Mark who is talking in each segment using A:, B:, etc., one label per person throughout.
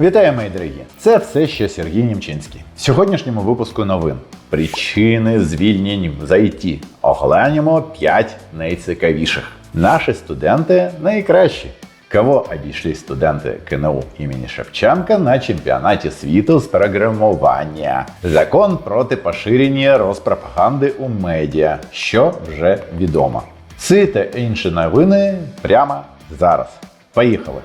A: Вітаю, мої дорогі! Це все ще Сергій Німчинський. В сьогоднішньому випуску новин причини звільнень з IT. Оглянемо 5 найцікавіших. Наші студенти найкращі. Кого обійшли студенти КНУ імені Шевченка на чемпіонаті світу з програмування? Закон проти поширення розпропаганди у медіа, що вже відомо. Ці та інші новини прямо зараз. Поїхали!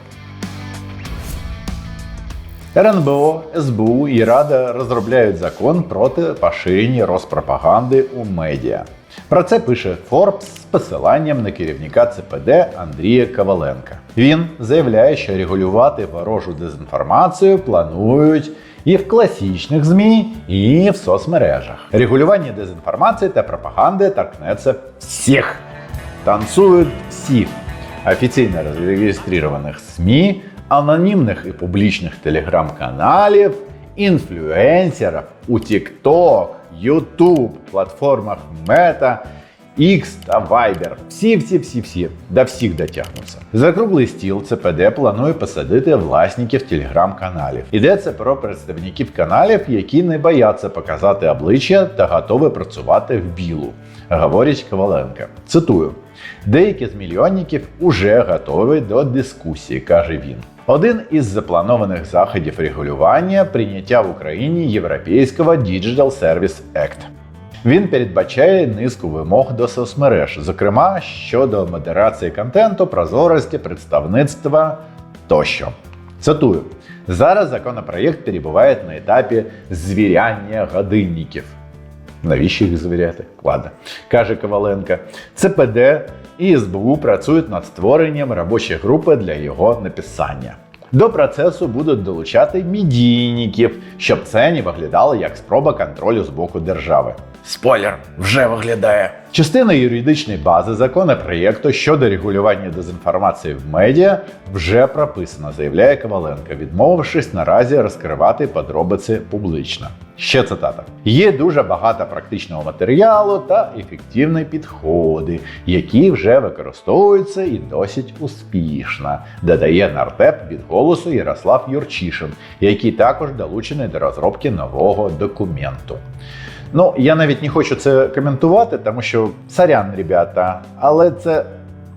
A: РНБО, СБУ і Рада розробляють закон проти поширення розпропаганди у медіа. Про це пише Forbes з посиланням на керівника ЦПД Андрія Коваленка. Він заявляє, що регулювати ворожу дезінформацію планують і в класичних ЗМІ, і в соцмережах. Регулювання дезінформації та пропаганди торкнеться всіх. Танцують всі офіційно зареєстрованих СМІ, анонімних і публічних телеграм-каналів, інфлюенсерів у TikTok, YouTube, платформах Meta, X та Viber. Всі, всі, всі, всі до всіх дотягнуться. За круглий стіл ЦПД планує посадити власників телеграм-каналів. Йдеться про представників каналів, які не бояться показати обличчя та готові працювати в білу, говорить Коваленка. Цитую. Деякі з мільйонників уже готові до дискусії, каже він. Один із запланованих заходів регулювання прийняття в Україні Європейського Digital Service Act. Він передбачає низку вимог до соцмереж, зокрема щодо модерації контенту, прозорості, представництва тощо. Цитую: зараз законопроєкт перебуває на етапі звіряння годинників. Навіщо їх звіряти? Ладно, каже Коваленко. ЦПД і СБУ працюють над створенням робочої групи для його написання. До процесу будуть долучати медійників, щоб це не виглядало як спроба контролю з боку держави. Спойлер вже виглядає. Частина юридичної бази законопроєкту щодо регулювання дезінформації в медіа вже прописана, заявляє Коваленко, відмовившись наразі розкривати подробиці публічно. Ще цитата: є дуже багато практичного матеріалу та ефективні підходи, які вже використовуються і досить успішно, додає нардеп від голосу Ярослав Юрчишин, який також долучений до розробки нового документу. Ну, я навіть не хочу це коментувати, тому що сорян, ребята, але це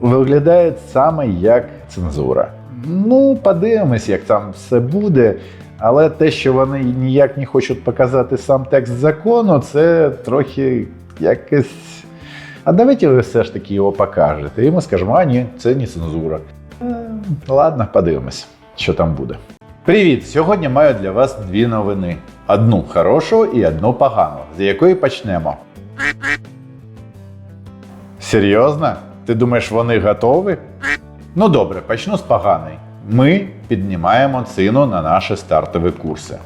A: виглядає саме як цензура. Ну, подивимось, як там все буде. Але те, що вони ніяк не хочуть показати сам текст закону, це трохи якось. А давайте ви все ж таки його покажете. І ми скажемо, а ні, це не цензура. Е, Ладно, подивимось, що там буде. Привіт! Сьогодні маю для вас дві новини: одну хорошу і одну погану, з якої почнемо. Серйозно? Ти думаєш, вони готові? Ну добре, почну з поганої. Ми піднімаємо ціну на наші стартові курси.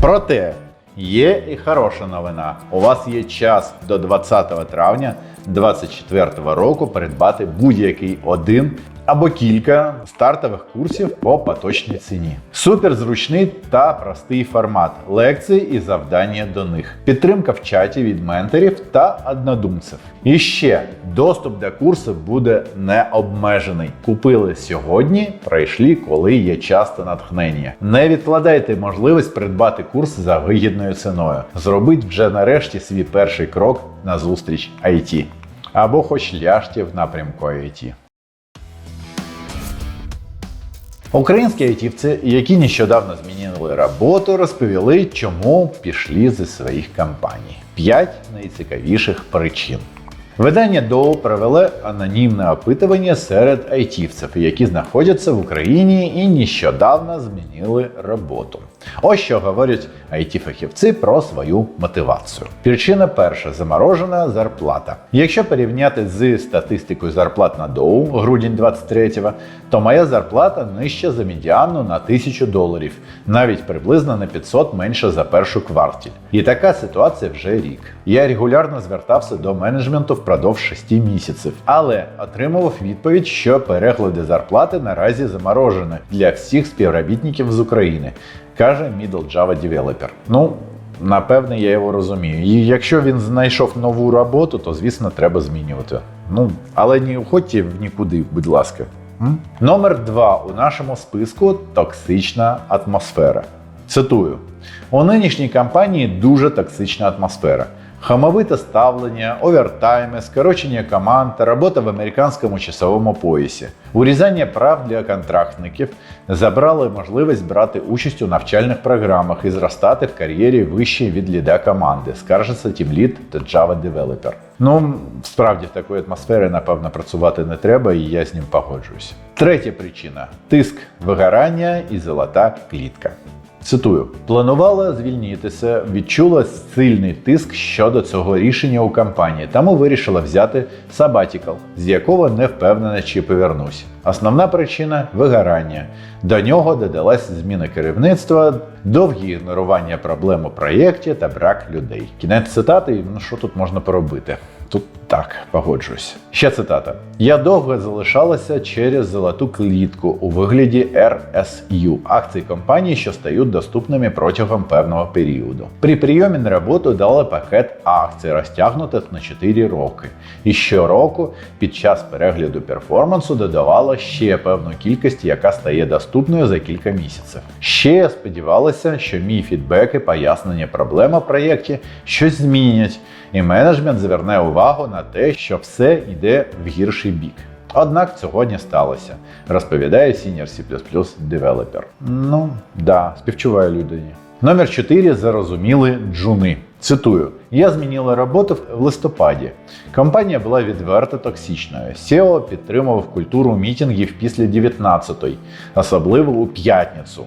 A: Проте є і хороша новина. У вас є час до 20 травня 2024 року придбати будь-який один або кілька стартових курсів по поточній ціні. Суперзручний та простий формат лекцій і завдання до них, підтримка в чаті від менторів та однодумців. І ще доступ до курсу буде не обмежений. Купили сьогодні, пройшли, коли є час та натхнення. Не відкладайте можливість придбати курс за вигідною ціною. Зробіть вже нарешті свій перший крок на зустріч IT. Або хоч ляжте в напрямку IT. Українські айтівці, які нещодавно змінили роботу, розповіли, чому пішли зі своїх компаній. П'ять найцікавіших причин. Видання ДОУ провело анонімне опитування серед айтівців, які знаходяться в Україні і нещодавно змінили роботу. Ось що говорять IT-фахівці про свою мотивацію. Причина перша заморожена зарплата. Якщо порівняти з статистикою зарплат на ДОУ грудень 23-го, то моя зарплата нижча за медіану на 1000 доларів, навіть приблизно на 500 менше за першу квартіль. І така ситуація вже рік. Я регулярно звертався до менеджменту впродовж 6 місяців, але отримував відповідь, що перегляди зарплати наразі заморожені для всіх співробітників з України, каже Middle Java Developer. Ну, напевне, я його розумію. І якщо він знайшов нову роботу, то звісно треба змінювати. Ну, але не уходьте в нікуди, будь ласка. Номер два у нашому списку токсична атмосфера. Цитую: у нинішній кампанії дуже токсична атмосфера. Хамовите ставлення, овертайми, скорочення команд та робота в американському часовому поясі, урізання прав для контрактників забрали можливість брати участь у навчальних програмах і зростати в кар'єрі вище від ліда команди, скаржиться тімлід та Java Developer. Ну, справді в такої атмосфери, напевно, працювати не треба, і я з ним погоджуюсь. Третя причина тиск, вигорання і золота клітка. Цитую: планувала звільнитися, відчула сильний тиск щодо цього рішення у компанії, тому вирішила взяти сабатікал, з якого не впевнена, чи повернусь. Основна причина вигорання. До нього додалась зміна керівництва, довгі ігнорування проблем у проєкті та брак людей. Кінець цитати, ну що тут можна поробити? Тут так, погоджуюсь. Ще цитата: Я довго залишалася через золоту клітку у вигляді RSU акцій компанії, що стають доступними протягом певного періоду. При прийомі на роботу дали пакет акцій, розтягнутих на 4 роки. І щороку під час перегляду перформансу додавала ще певну кількість, яка стає доступною за кілька місяців. Ще я сподівалася, що мій фідбек і пояснення проблем у проєкті щось змінять, і менеджмент зверне увагу на те, що все йде в гірший бік. Однак цього не сталося, розповідає Senior C++ Developer. Ну, да, співчуваю людині. Номер 4 зарозуміли джуни. Цитую: я змінила роботу в листопаді. Компанія була відверто токсичною. SEO підтримував культуру мітингів після 19-ї, особливо у п'ятницю.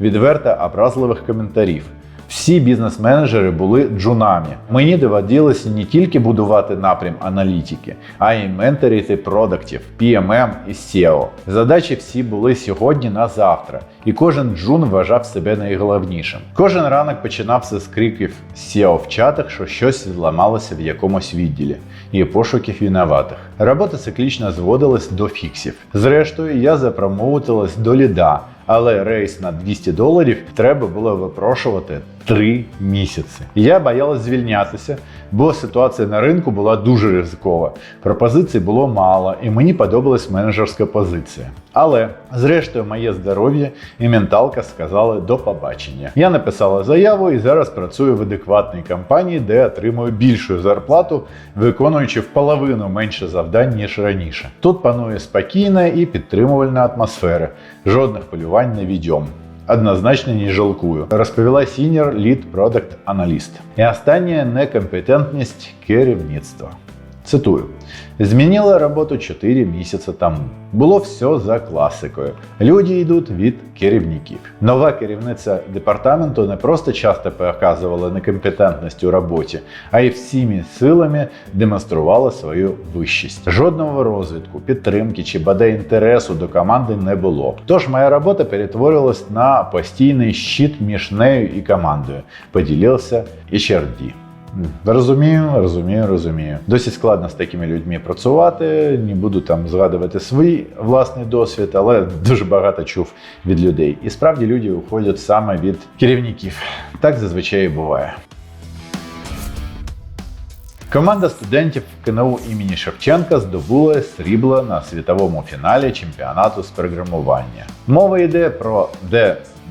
A: Відверто образливих коментарів. Всі бізнес-менеджери були джунами. Мені доводилося не тільки будувати напрям аналітики, а й менторити продуктів, PMM і SEO. Задачі всі були сьогодні на завтра, і кожен джун вважав себе найголовнішим. Кожен ранок починався з криків SEO в чатах, що щось зламалося в якомусь відділі, і пошуків винуватих. Робота циклічно зводилась до фіксів. Зрештою, я запромовувалась до ліда. Але рейс на 200 доларів треба було випрошувати 3 місяці. Я боялась звільнятися, бо ситуація на ринку була дуже ризикова. Пропозицій було мало, і мені подобалась менеджерська позиція. Але, зрештою, моє здоров'я і менталка сказали до побачення. Я написала заяву і зараз працюю в адекватній компанії, де отримую більшу зарплату, виконуючи в половину менше завдань, ніж раніше. Тут панує спокійна і підтримувальна атмосфера. Жодних полювань не відьом. Однозначно не жалкую, розповіла Senior Lead Product Analyst. І останнє некомпетентність керівництва. Цитую: змінила роботу 4 місяці тому. Було все за класикою. Люди йдуть від керівників. Нова керівниця департаменту не просто часто показувала некомпетентність у роботі, а й всіми силами демонструвала свою вищість. Жодного розвитку, підтримки чи бодай інтересу до команди не було. Тож моя робота перетворилась на постійний щит між нею і командою. Поділився Черді. Розумію, розумію, розумію. Досить складно з такими людьми працювати. Не буду там згадувати свій власний досвід, але дуже багато чув від людей. І справді люди уходять саме від керівників. Так зазвичай і буває. Команда студентів КНУ імені Шевченка здобула срібло на світовому фіналі чемпіонату з програмування. Мова йде про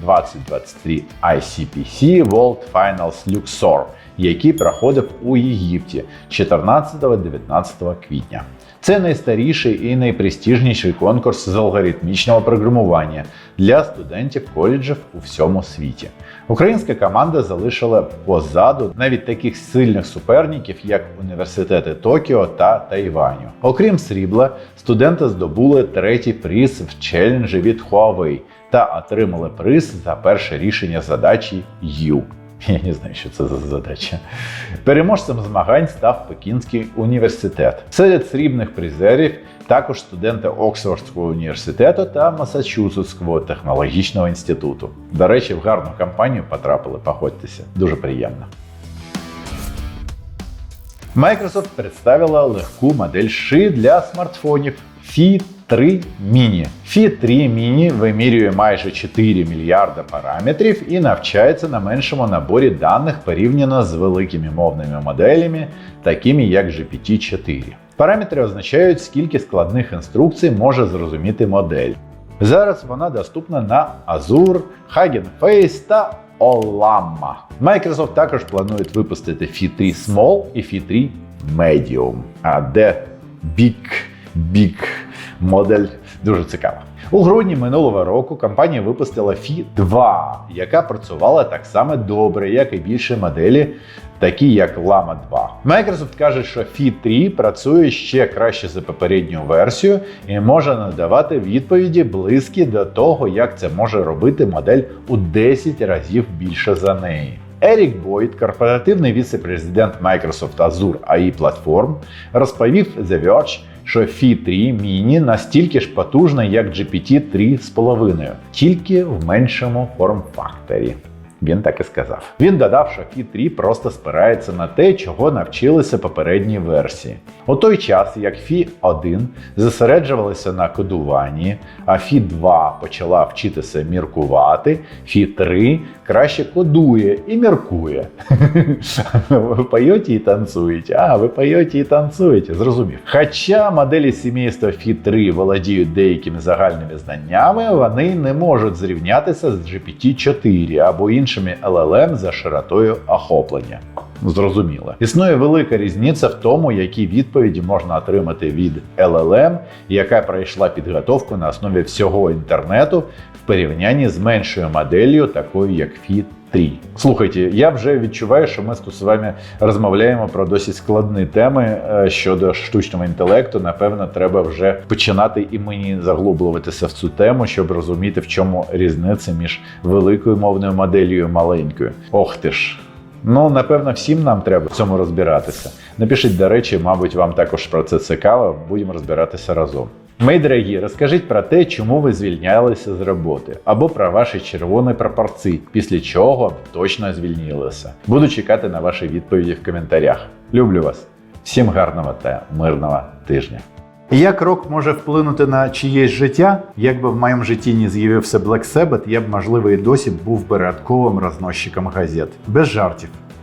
A: D2023 ICPC World Finals Luxor, який проходив у Єгипті 14-19 квітня. Це найстаріший і найпрестижніший конкурс з алгоритмічного програмування для студентів коледжів у всьому світі. Українська команда залишила позаду навіть таких сильних суперників, як університети Токіо та Тайваню. Окрім срібла, студенти здобули третій приз в челенджі від Huawei та отримали приз за перше рішення задачі U. Я не знаю, що це за задача. Переможцем змагань став Пекінський університет. Серед срібних призерів також студенти Оксфордського університету та Масачусетського технологічного інституту. До речі, в гарну компанію потрапили, походьтеся. Дуже приємно. Microsoft представила легку модель ши для смартфонів Fi 3 Mini. Fi 3 Mini вимірює майже 4 мільярда параметрів і навчається на меншому наборі даних порівняно з великими мовними моделями, такими як GPT-4. Параметри означають, скільки складних інструкцій може зрозуміти модель. Зараз вона доступна на Azure, Hugging Face та Ollama. Microsoft також планують випустити Phi 3 Small і Phi 3 Medium. А де Big, Big модель дуже цікава. У грудні минулого року компанія випустила Phi 2, яка працювала так само добре, як і більше моделі, такі як Llama 2. Microsoft каже, що Phi 3 працює ще краще за попередню версію і може надавати відповіді близькі до того, як це може робити модель у 10 разів більше за неї. Ерік Бойд, корпоративний віце-президент Microsoft Azure AI Platform, розповів The Verge, що Phi 3 Mini настільки ж потужна, як GPT 3,5, тільки в меншому форм-факторі. Він так і сказав. Він додав, що Phi 3 просто спирається на те, чого навчилися попередні версії. У той час, як Phi 1 зосереджувалася на кодуванні, а Phi 2 почала вчитися міркувати, Phi 3 краще кодує і міркує. Ви поєте і танцюєте. А, ви поєте і танцюєте, зрозумів. Хоча моделі сімейства Phi 3 володіють деякими загальними знаннями, вони не можуть зрівнятися з GPT-4 або іншими LLM за широтою охоплення. Зрозуміло. Існує велика різниця в тому, які відповіді можна отримати від LLM, яка пройшла підготовку на основі всього інтернету в порівнянні з меншою моделлю, такою як Phi 3. Слухайте, я вже відчуваю, що ми з вами розмовляємо про досить складні теми е, щодо штучного інтелекту. Напевно, треба вже починати і мені заглублюватися в цю тему, щоб розуміти, в чому різниця між великою мовною моделлю і маленькою. Ох ти ж. Ну, напевно, всім нам треба в цьому розбиратися. Напишіть, до речі, мабуть, вам також про це цікаво, будемо розбиратися разом. Мої дорогі, розкажіть про те, чому ви звільнялися з роботи, або про ваші червоні прапорці, після чого точно звільнилися. Буду чекати на ваші відповіді в коментарях. Люблю вас! Всім гарного та мирного тижня! Як рок може вплинути на чиєсь життя? Якби в моєму житті не з'явився Black Sabbath, я б, можливо, і досі був би рядковим розносчиком газет. Без жартів.